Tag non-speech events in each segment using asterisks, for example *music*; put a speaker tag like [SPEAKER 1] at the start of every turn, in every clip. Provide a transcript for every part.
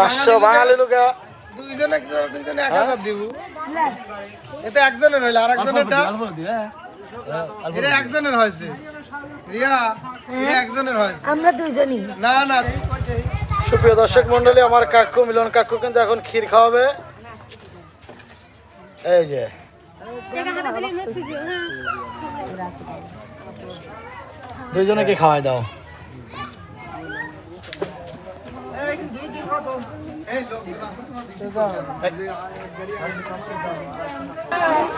[SPEAKER 1] পাঁচশো
[SPEAKER 2] বাঙালি লোকা
[SPEAKER 3] দুইজন একজন দুইজন এক হাজার দিব? এটা একজনের হইল আর একজন এটা এটা একজনের হয়েছে। রিয়া একজনের হয়েছে।
[SPEAKER 1] আমরা দুইজনই।
[SPEAKER 3] না না
[SPEAKER 2] সুপ্রিয় দর্শক মন্ডলী আমার কাকু মিলন কাকু কিন্তু এখন ক্ষীর খাওয়াবে। এই যে। দুইজনকে খাওয়াই দাও।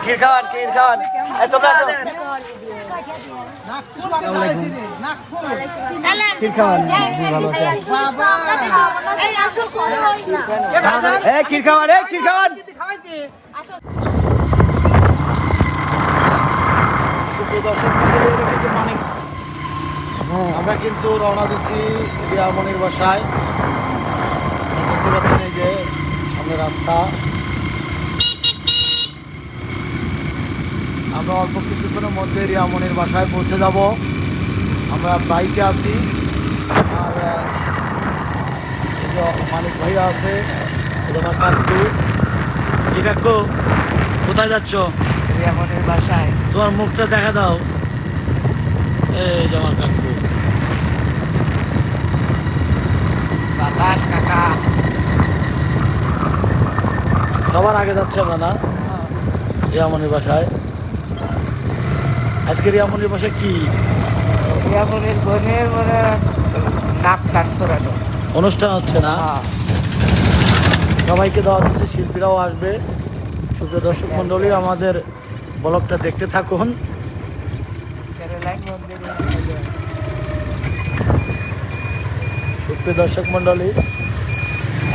[SPEAKER 2] ক্ষীর খাওয়ান ক্ষীর খাওয়ান। তোমরা আসো। এই ক্ষীর খাওয়ান ক্ষীর খাওয়ান। দর্শক মন্ডলী কিন্তু মানিক আমরা কিন্তু রওনা দিছি রিয়ামনির বাসায়। দেখতে পাচ্ছেন এই যে সামনে রাস্তা। আমরা অল্প কিছুক্ষণের মধ্যে রিয়ামনির বাসায় পৌঁছে যাব। আমরা বাইকে আছি। আর মালিক ভাইয়া আছে আমার কাকু। এই কাকু কোথায় যাচ্ছ?
[SPEAKER 4] রিয়ামনের বাসায়।
[SPEAKER 2] তোমার মুখটা দেখা দাও। এই আমার কাকু।
[SPEAKER 4] বাতাস কাকা।
[SPEAKER 2] সবার আগে যাচ্ছে আমরা না? বাসায়। আজকে রিয়ামনির বাসায় কি?
[SPEAKER 4] রিয়ামনের বোনের মানে নাক করানো
[SPEAKER 2] অনুষ্ঠান হচ্ছে না?
[SPEAKER 4] হ্যাঁ।
[SPEAKER 2] সবাইকে দেওয়া দিচ্ছে শিল্পীরাও আসবে। সুপ্রিয় দর্শক মণ্ডলী আমাদের ব্লগটা দেখতে থাকুন। সুপ্রিয় দর্শক মণ্ডলী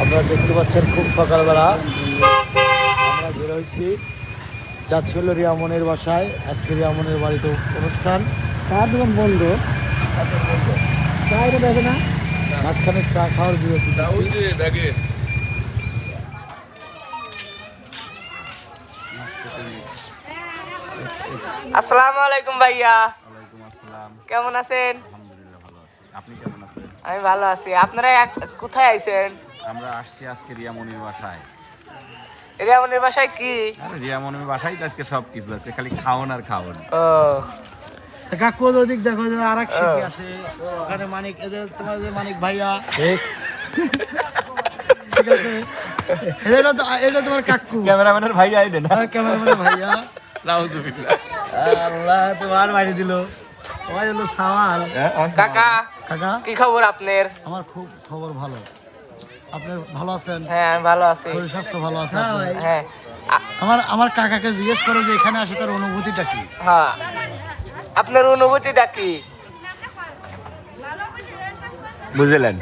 [SPEAKER 2] আপনারা দেখতে পাচ্ছেন খুব সকালবেলা। আমরা বেরোইছি যাচ্ছি হলো রিয়ামনের বাসায়। আজকে রিয়ামনের বাড়িতে অনুষ্ঠান। চার দোকান বন্ধ। দেখে না? মাঝখানে চা খাওয়ার বিরতি।
[SPEAKER 4] আসসালামু আলাইকুম ভাইয়া। কেমন আছেন?
[SPEAKER 5] আপনি কেমন? আছেন
[SPEAKER 4] আমি ভালো আছি। আপনারা কোথায় আইছেন?
[SPEAKER 5] আমরা আসছি আজকে রিয়ামনির বাসায়।
[SPEAKER 4] রিয়ামনের বাসায় কি?
[SPEAKER 5] আরে রিয়ামনির বাসায় তো আজকে সব কিছু আজকে খালি খাওন আর খাওন।
[SPEAKER 4] ও।
[SPEAKER 2] কাকু ওদিক দেখো যে আর এক শিল্পী আছে ওখানে মানিক এদের তোমার যে মানিক ভাইয়া। ঠিক। আছে? এটা তো এটা তোমার কাকু।
[SPEAKER 5] ক্যামেরাম্যানের ভাই আইলে না?
[SPEAKER 2] ক্যামেরাম্যান ভাইয়া।
[SPEAKER 5] নাউজুবিল্লাহ।
[SPEAKER 2] আল্লাহ তোমার বাড়ি দিল। তোমার হলো সাওয়াল।
[SPEAKER 4] কাকা।
[SPEAKER 2] কাকা?
[SPEAKER 4] কি খবর আপনার?
[SPEAKER 2] আমার খুব খবর ভালো। আপনি ভালো আছেন?
[SPEAKER 4] হ্যাঁ আমি ভালো আছি।
[SPEAKER 2] শরীর স্বাস্থ্য ভালো আছে আপনার?
[SPEAKER 4] হ্যাঁ আ-
[SPEAKER 2] আমার আমার কাকাকে জিজ্ঞেস করে যে এখানে আসে তার অনুভূতিটা কি?
[SPEAKER 4] হ্যাঁ। আপনার অনুভূতিটা কি?
[SPEAKER 5] বুঝলেন?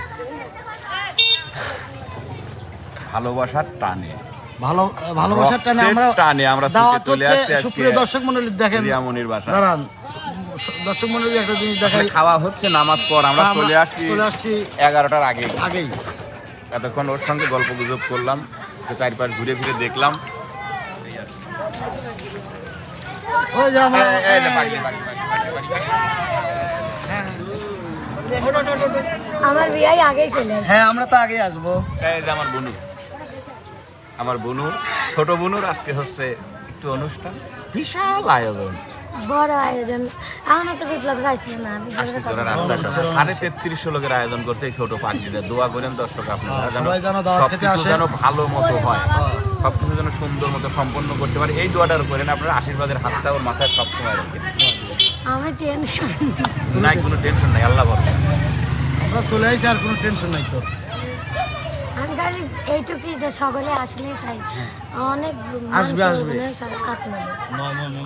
[SPEAKER 5] ভালোবাসার টানে।
[SPEAKER 2] ভালো ভালোবাসার টানে
[SPEAKER 5] রক্তের
[SPEAKER 2] আমরা
[SPEAKER 5] টানে আমরা ছুটে
[SPEAKER 2] দাওয়াত
[SPEAKER 5] চলে
[SPEAKER 2] হচ্ছে
[SPEAKER 5] আসছি আজকে
[SPEAKER 2] সুপ্রিয় দর্শক মন্ডলী দেখেন
[SPEAKER 5] রিয়ামনির বাসায়।
[SPEAKER 2] দাঁড়ান। দর্শক মন্ডলী একটা জিনিস দেখাই।
[SPEAKER 5] খাওয়া হচ্ছে নামাজ পর আমরা চলে আসছি
[SPEAKER 2] চলে আসছি
[SPEAKER 5] এগারোটার আগে
[SPEAKER 2] আগেই।
[SPEAKER 5] এতক্ষণ ওর সঙ্গে গল্প গুজব করলাম চারিপাশ ঘুরে ঘুরে দেখলাম।
[SPEAKER 2] ওই যে আমার
[SPEAKER 1] বিয়াই আগেই চলে
[SPEAKER 2] হ্যাঁ আমরা তো আগেই আসব।
[SPEAKER 5] এই যে আমার বনু। আমার বনুর ছোট বনুর আজকে হচ্ছে একটু অনুষ্ঠান বিশাল আয়োজন।
[SPEAKER 1] বড় আয়োজন। আমরা তো না
[SPEAKER 5] সাড়ে তেত্রিশশো লোকের আয়োজন করতে এই ছোট পাখিটা দোয়া করেন দর্শক আপনারা
[SPEAKER 2] হ্যাঁ,
[SPEAKER 5] যেন
[SPEAKER 2] সবাই যেন দাওয়াত খেতে
[SPEAKER 5] সবকিছু যেন ভালো মতো হয়। সবকিছু যেন সুন্দর মতো সম্পন্ন করতে পারে। এই দোয়াটার করেন আপনারা আশীর্বাদের হাতটা ওর মাথায় সবসময় রাখেন
[SPEAKER 1] আমি টেনশন
[SPEAKER 5] নাই। কোনো টেনশন নাই আল্লাহ ভরসা।
[SPEAKER 2] আমরা চলে আসি আর কোনো টেনশন নাই তো।
[SPEAKER 1] খালি এইটুকুই যে সকলে আসলেই তাই অনেক
[SPEAKER 2] আসবে, আসবে।
[SPEAKER 1] মনে হয় মনে মনে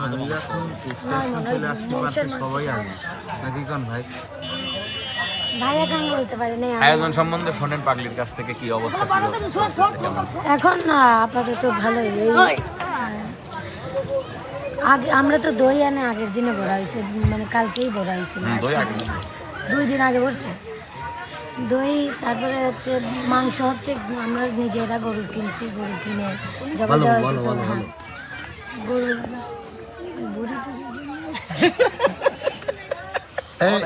[SPEAKER 1] হয়
[SPEAKER 5] আয়োজন সম্বন্ধে শোনেন পাগলির কাছ থেকে কি অবস্থা
[SPEAKER 1] এখন আপাতত ভালোই আগে আমরা তো দই আনে আগের দিনে ভরা হয়েছে মানে কালকেই ভরা হয়েছিল
[SPEAKER 5] দই
[SPEAKER 1] দিন আগে ভরছে দই তারপরে হচ্ছে মাংস হচ্ছে আমরা নিজেরা গরুর কিনছি গরু কিনে জবা দেওয়া হয়েছে তো হ্যাঁ। গরু বুড়ি টুড়ি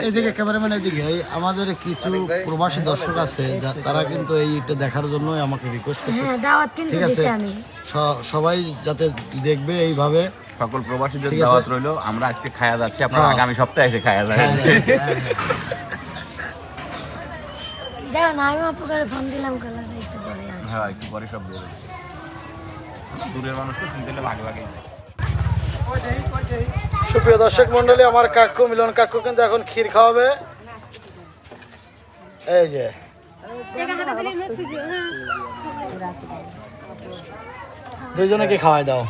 [SPEAKER 2] এদিকে ক্যামেরাম্যান এদিকে এই আমাদের কিছু প্রবাসী দর্শক আছে তারা কিন্তু এইটা দেখার জন্যই আমাকে রিকোয়েস্ট করছে।
[SPEAKER 1] হ্যাঁ দাওয়াত কিন্তু
[SPEAKER 2] ঠিক আছে? সবাই যাতে দেখবে এইভাবে।
[SPEAKER 5] সকল প্রবাসীদের
[SPEAKER 2] ঠিক আছে।
[SPEAKER 5] দাওয়াত রইল। আমরা আজকে খায়া যাচ্ছি আপনারা
[SPEAKER 2] হ্যাঁ।
[SPEAKER 5] আগামী সপ্তাহে এসে খায়া যাবেন।
[SPEAKER 1] দেখো না আমি আপনাকে ফোন দিলাম কালা যাইতে পারে
[SPEAKER 5] হ্যাঁ একটু পরে সব বেরোবে দূরের মানুষকে চিনতে হলে ভাগে ভাগে
[SPEAKER 2] সুপ্রিয় দর্শক মন্ডলী আমার কাকু মিলন কাকু কিন্তু এখন ক্ষীর খাওয়াবে। এই যে। দুইজনকে খাওয়াই দাও।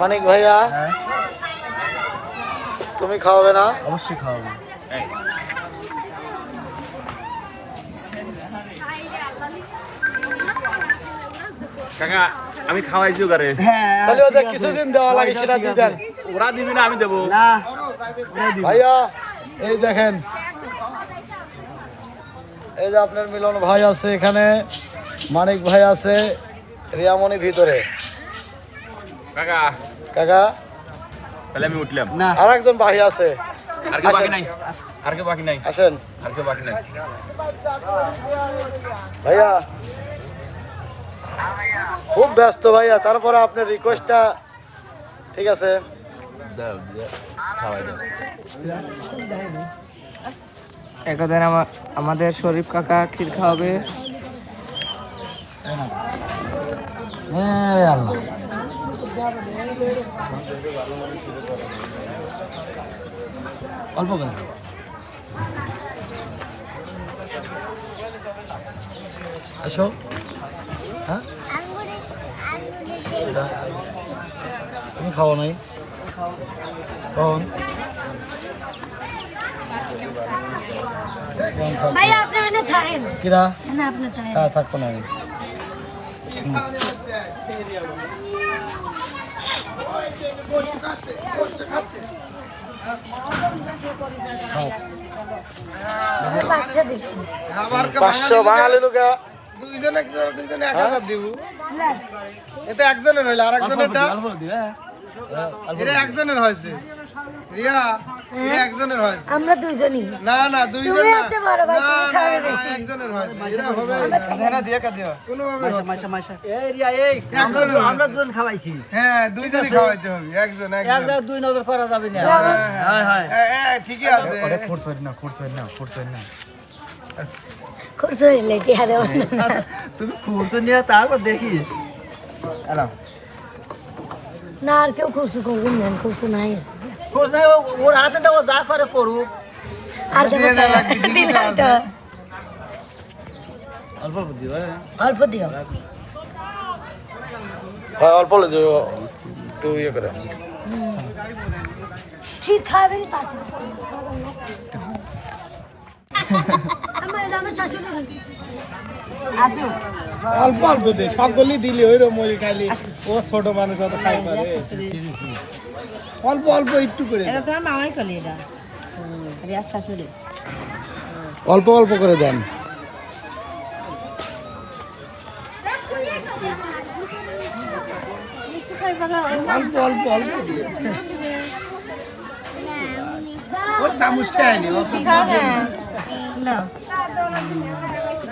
[SPEAKER 2] মানিক ভাইয়া তুমি খাওয়াবে না? অবশ্যই খাওয়াবে।
[SPEAKER 5] কাকা আমি খাওয়াইছি ওগারে
[SPEAKER 2] তাহলে ওদের কিছুদিন দেওয়া লাগে সেটা দিয়ে দেন।
[SPEAKER 5] ওরা দিবি না আমি দেবো।
[SPEAKER 2] ভাইয়া এই দেখেন এই যে আপনার মিলন ভাই আছে এখানে মানিক ভাই আছে রিয়ামণি ভিতরে।
[SPEAKER 5] কাকা
[SPEAKER 2] কাকা?
[SPEAKER 5] তাহলে আমি উঠলাম।
[SPEAKER 2] আর একজন ভাই আছে।
[SPEAKER 5] আর কেউ বাকি নাই? আর কেউ বাকি নাই?
[SPEAKER 2] আসেন।
[SPEAKER 5] আর কেউ বাকি নাই?
[SPEAKER 2] ভাইয়া। খুব ব্যস্ত ভাইয়া তারপরে আপনার রিকোয়েস্টটা ঠিক আছে?
[SPEAKER 5] দাও দাও, খাওয়াই দাও।
[SPEAKER 4] একদিন আমাদের শরীফ কাকা ক্ষীর খাওয়াবে।
[SPEAKER 2] হ্যাঁ? হ্যাঁ তুমি খাওয়া নাই? কখন
[SPEAKER 1] আপনি থাকেন।
[SPEAKER 2] কিরা?
[SPEAKER 1] না আপনি থাকেন।
[SPEAKER 2] হ্যাঁ থাকব না আমি।
[SPEAKER 1] আমি পাঁচশো
[SPEAKER 2] বাঙালি লোকা।
[SPEAKER 3] দুইজনে দুইজনে এক হাজার দিব? এটা একজনের হইল আর একজনেরটা এটা একজনের হয়েছে। রিয়া এটা একজনের হয়েছে
[SPEAKER 1] আমরা দুইজনই।
[SPEAKER 3] না না দুইজন
[SPEAKER 1] তুমি
[SPEAKER 3] না।
[SPEAKER 1] হচ্ছে বড় ভাই,
[SPEAKER 3] না,
[SPEAKER 1] তুমি
[SPEAKER 3] না,
[SPEAKER 1] খাবে
[SPEAKER 3] না,
[SPEAKER 1] বেশি।
[SPEAKER 3] একজনের এটা হবে কোনোভাবে হচ্ছে না। একজনের
[SPEAKER 6] আমরা
[SPEAKER 3] হয়েছে।
[SPEAKER 6] দুজন খাওয়াইছি।
[SPEAKER 3] হ্যাঁ দুইজনই খাওয়াইতে হবে। একজন
[SPEAKER 6] এক
[SPEAKER 3] একজন
[SPEAKER 6] দুই নজর করা যাবে না।
[SPEAKER 3] হ্যাঁ, হ্যাঁ, হ্যাঁ, ঠিকই আছে।
[SPEAKER 1] হইলে টিয়া দেওয়া
[SPEAKER 6] তুমি নিয়ে তারপর দেখি।
[SPEAKER 1] না আর কেউ খুরসো করবেন না নাই।
[SPEAKER 6] ওর হাতে দেবো যা করে করুক।
[SPEAKER 1] আর তো। দিলাম তো।
[SPEAKER 2] অল্প বুদ্ধি
[SPEAKER 1] অল্প দিও।
[SPEAKER 2] হ্যাঁ অল্প দিও। তুই ইয়ে করে।
[SPEAKER 1] আমার শাশুড়ি। আসো।
[SPEAKER 3] অল্প অল্প দে। সকলেই দিলি ওই রকম ওই খাইলি ও ছোট মানুষ অত খাই পারে। অল্প অল্প একটু করে দে।
[SPEAKER 7] তোমার মামাই কলি এটা। রিয়ার শাশুড়ি।
[SPEAKER 2] অল্প অল্প করে দেন।
[SPEAKER 3] অল্প অল্প অল্প দিয়ে। ও চামচটা আনি অত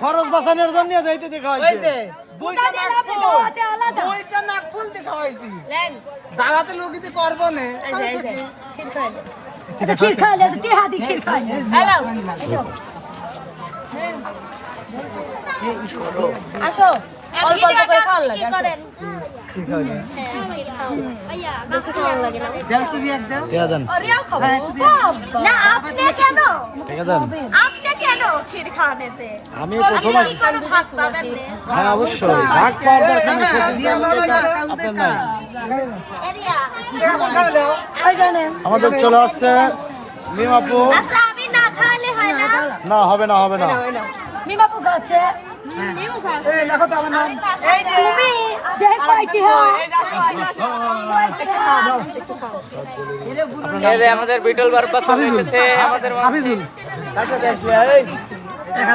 [SPEAKER 2] খরচ বাঁচানোর জন্য
[SPEAKER 1] ক্ষীর ক্ষীর হ্যালো আসো
[SPEAKER 7] অল্প অল্প করে খাওয়ার লাগে
[SPEAKER 1] বেশি খাওয়া লাগে না
[SPEAKER 2] টিয়া দেন
[SPEAKER 1] না আপনি কেন আপনি কেন ক্ষীর খাওয়ানেতে?
[SPEAKER 2] আমি প্রথম আসি হ্যাঁ অবশ্যই। ভাগ পাওয়ার দরকার নেই আমাদের চলে আসছে মিমাপু
[SPEAKER 1] আচ্ছা না খাইলে হয় না?
[SPEAKER 2] না হবে না হবে না।
[SPEAKER 1] মিমাপু খাচ্ছে।
[SPEAKER 4] আমাদের বিটল বার এসেছে আমাদের হাফিজুল
[SPEAKER 2] তার সাথে আসলে
[SPEAKER 8] দেখা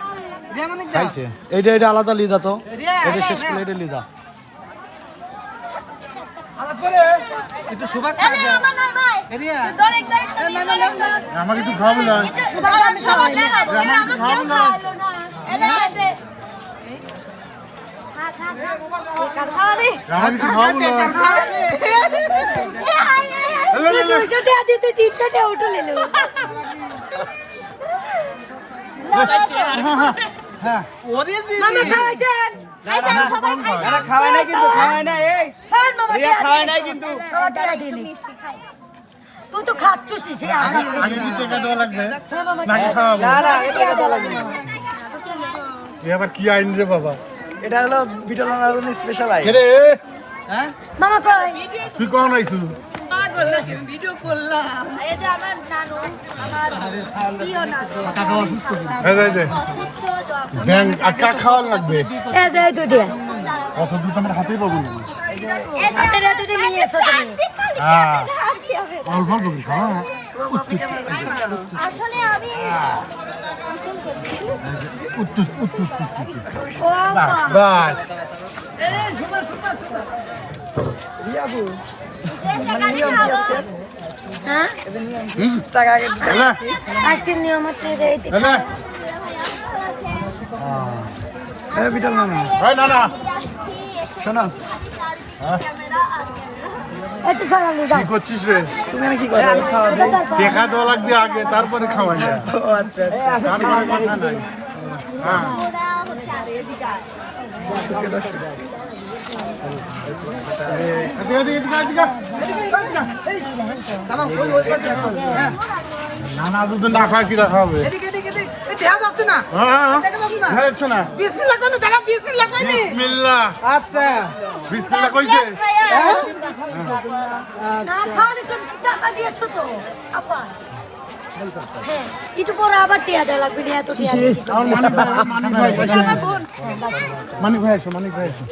[SPEAKER 2] খাইছে। এইটা এটা আলাদা লিদা তো। এটা শেষ করে এটা লিদা
[SPEAKER 1] আমার
[SPEAKER 9] একটু খাওয়াবো না?
[SPEAKER 1] আমার
[SPEAKER 9] একটু খাওয়াবো না।
[SPEAKER 1] তিনটা *laughs* হ্যাঁ।
[SPEAKER 8] ওরে দিদি
[SPEAKER 1] মামা খাওয়াইছেন
[SPEAKER 6] খাওয়াই হ্যাঁ, না কিন্তু খাওয়াই না এই। রিয়া কিন্তু।
[SPEAKER 1] মিষ্টি খাই। তুই তো খাচ্ছিস সে
[SPEAKER 9] আগে আগে কি আইন রে বাবা?
[SPEAKER 6] এটা হলো বিটল আনার স্পেশাল আইন।
[SPEAKER 9] রে?
[SPEAKER 1] তুই কোন
[SPEAKER 9] আইছিস করলাম আমি ভিডিও করলাম।
[SPEAKER 1] এই যে আমার নানু আমার প্রিয় নানু।
[SPEAKER 9] কাকা অসুস্থ এই যে যে। ব্যাং আকা খাওয়া লাগবে?
[SPEAKER 1] এই যে দুটি।
[SPEAKER 9] অত দুটো আমার হাতেই পাবো না।
[SPEAKER 1] আপনারা দুটো নিয়ে এসো তুমি।
[SPEAKER 9] হ্যাঁ। অল্প অল্প খাওয়া হ্যাঁ।
[SPEAKER 1] আসলে আমি
[SPEAKER 9] বাস বাস।
[SPEAKER 1] এই
[SPEAKER 6] সুপার সুপার
[SPEAKER 9] সুপার রিয়াবু।
[SPEAKER 1] আজকের নিয়ম হচ্ছে
[SPEAKER 6] বিটল না না
[SPEAKER 9] না
[SPEAKER 6] শোনো।
[SPEAKER 9] কি করছিস রে?
[SPEAKER 6] তুমি কি করো?
[SPEAKER 9] টেকা দেওয়া লাগবে আগে তারপরে খাওয়া যায়।
[SPEAKER 6] আচ্ছা আচ্ছা।
[SPEAKER 9] তারপরে কথা নাই। হ্যাঁ। নানা দুধ না খাওয়া কি রাখা হবে
[SPEAKER 8] আচ্ছা
[SPEAKER 9] বিসমিল্লা কইছে
[SPEAKER 1] না খাওয়ালে হ্যাঁ একটু পরে আবার টিয়া দেওয়া লাগবে না এত টিয়া দিয়ে কি
[SPEAKER 9] ভাই একশো মানিক ভাই একশো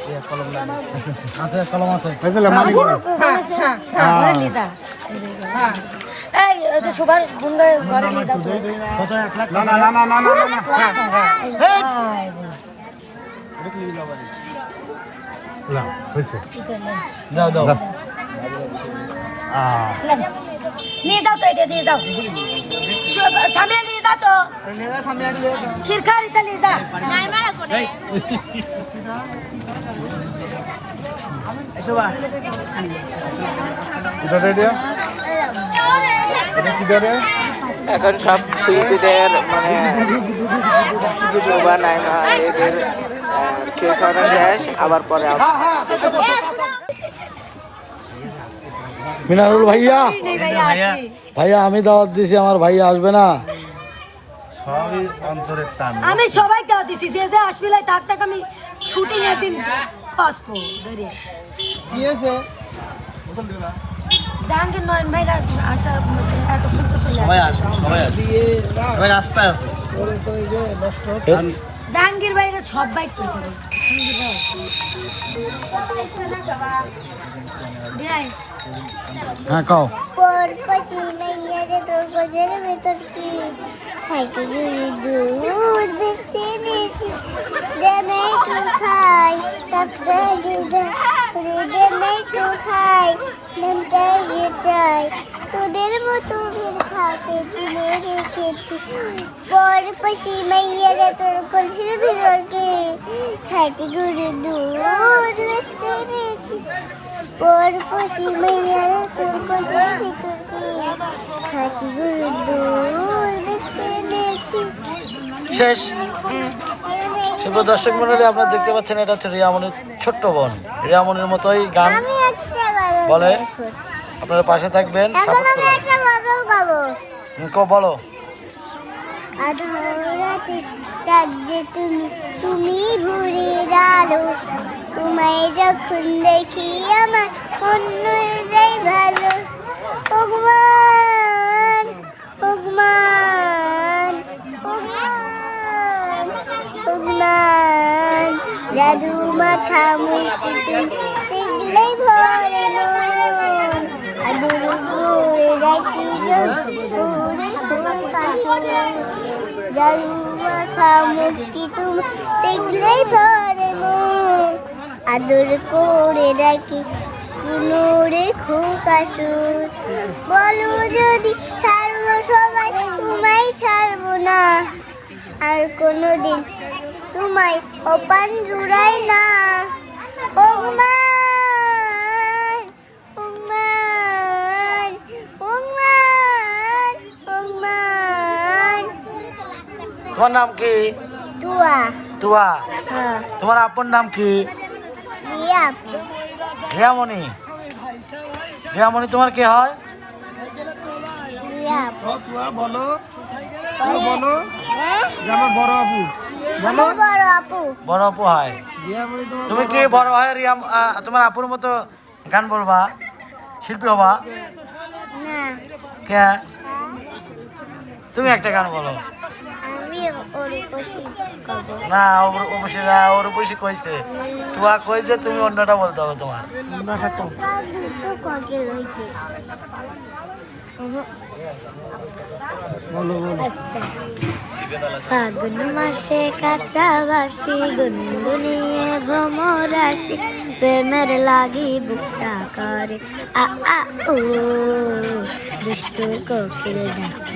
[SPEAKER 2] আছে কলম আছে।
[SPEAKER 9] হয়েছিল মানিক ভাই।
[SPEAKER 1] হ্যাঁ, হ্যাঁ, হ্যাঁ। ঘরে নিয়ে নিয়ে যাও তো এটা নিয়ে যাও।
[SPEAKER 4] এখন সব শিল্পীদের মানে শোভা নাইমা এদের খেয়ে খাওয়ানো শেষ আবার পরে
[SPEAKER 2] মিনারুল ভাইয়া।
[SPEAKER 1] ভাইয়া
[SPEAKER 2] ভাইয়া আমি দাওয়াত দিছি আমার ভাইয়া আসবে না।
[SPEAKER 9] সবই অন্তরের টান।
[SPEAKER 1] আমি সবাই দাও দিছি যে যে আসবি লাই তার তাক আমি শুটিং এর দিন খসবো ধরে।
[SPEAKER 9] কি আছে
[SPEAKER 1] জাহাঙ্গীর নয়ন ভাইরা আসা এতক্ষণ তো চলে
[SPEAKER 6] সবাই আসবে সবাই আসবে সবাই রাস্তায় আছে
[SPEAKER 1] জাহাঙ্গীর ভাইরা সব বাইক করেছে ভাই।
[SPEAKER 2] হ্যাঁ কও
[SPEAKER 10] পর পশি মাইয়ারে তোর গজের ভেতর কি খাইতে গেলে দুধ বেশি বেশি দেনে একটু খাই তারপরে দুধে দেনে একটু খাই তোদের মতো ফের খাতে চিনে রেখেছি পর পাশি মাইয়ারা তোর কলসির ভিতরকে খাইতে গরু দুধ বেশি এনেছি গরু
[SPEAKER 2] শেষ। শুভ দর্শক মন্ডলী আপনারা দেখতে পাচ্ছেন এটা হচ্ছে রিয়ামনির ছোট্ট বোন। রিয়ামনির মতোই গান বলে? আপনারা পাশে থাকবেন বলো।
[SPEAKER 10] তুমি তুমি আলো তোমায় যখন দেখি আমার অন্য ভালো। ভগবান ভগবান ভগবান জাদু মাথা মূর্তি তুমি দেখলেই ভরে মন আদুর গোড়ে রাখি জাদু মাথা মূর্তি তুমি দেখলেই ভরে মন আদর করে রাখি। কোনো রেখো কাশুর বলো যদি ছাড়বো সবাই তোমায় ছাড়বো না। আর কোনোদিন তোমায় অপান জুড়াই না। ওগমান
[SPEAKER 2] তোমার নাম কি?
[SPEAKER 10] তুয়া।
[SPEAKER 2] তুয়া।
[SPEAKER 10] হ্যাঁ।
[SPEAKER 2] তোমার আপন নাম কি? রিয়ামণি। রিয়ামণি তোমার কি হয়?
[SPEAKER 3] বলো। বলো
[SPEAKER 10] হ্যাঁ?
[SPEAKER 3] আমার বড় আপু।
[SPEAKER 10] বড় আপু।
[SPEAKER 2] বড় আপু হয়। তুমি কি বড় হয়? রিয়াম তোমার আপুর মতো গান বলবা? শিল্পী হবা?
[SPEAKER 10] না।
[SPEAKER 2] কে? তুমি একটা গান বলো
[SPEAKER 10] আমি ওর উপসী করব
[SPEAKER 2] না ওর অবশ্যই না ওর অবশ্যই কইছে তুয়া কই যে তুমি অন্যটা বলতে হবে তোমার।
[SPEAKER 10] ককে
[SPEAKER 1] আচ্ছা। ফাগুন মাসে কাঁচা বাসি গুনগুনিয়ে ভ্রমর আসি প্রেমের লাগি বুকটা করে। আ আ ও দুষ্টু কোকিল ডাকি।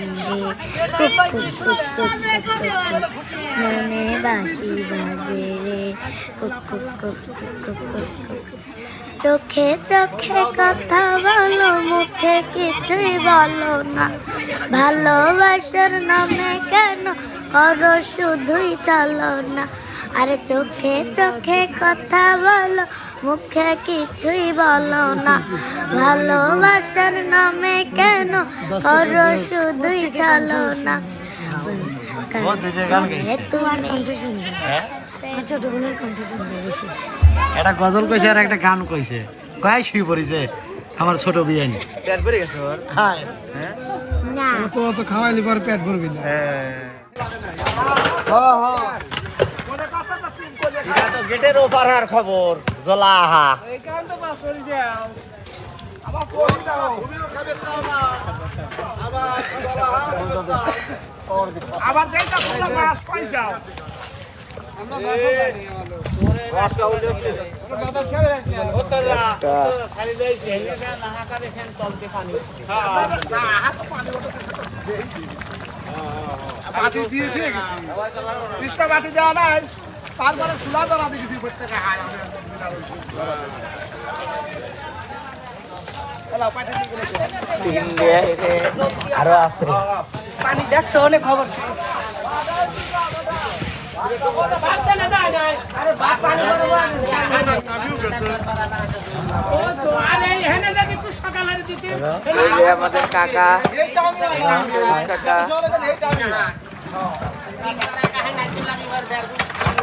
[SPEAKER 1] মনে বাসি বাজে রে চোখে চোখে কথা বলো মুখে কিছুই বলো না ভালোবাসার নামে কেন করো শুধুই চলো না আরে চোখে চোখে কথা বলো মুখে কিছুই বলো না। ভালোবাসার নামে কেন করো শুধুই চলো না। তুমি
[SPEAKER 2] হ্যাঁ? একটা গজল কইছে আর একটা গান কইছে। কয় শুয়ে পড়িছে আমার ছোট বিয়ানি?
[SPEAKER 6] পেট ভরে গেছে ওর?
[SPEAKER 2] হ্যাঁ।
[SPEAKER 3] তো অত খাওয়াইলে পরে পেট ভরবি না।
[SPEAKER 2] এটা তো গেটের ওপারার খবর জলাহা।
[SPEAKER 6] এই কাম তো পাস করে
[SPEAKER 8] আবার যেটা মাছ পাই যাও।
[SPEAKER 3] দিয়েছে
[SPEAKER 8] বাটি দেওয়া নাই? তারপরে চুলা ধরা দিয়েছি প্রত্যেকে হায়
[SPEAKER 4] আরও আছে।
[SPEAKER 6] পানি দেখতো অনেক খবর।
[SPEAKER 4] আমাদের কাকা কাকা।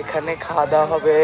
[SPEAKER 4] এখানে খাওয়া দাওয়া হবে।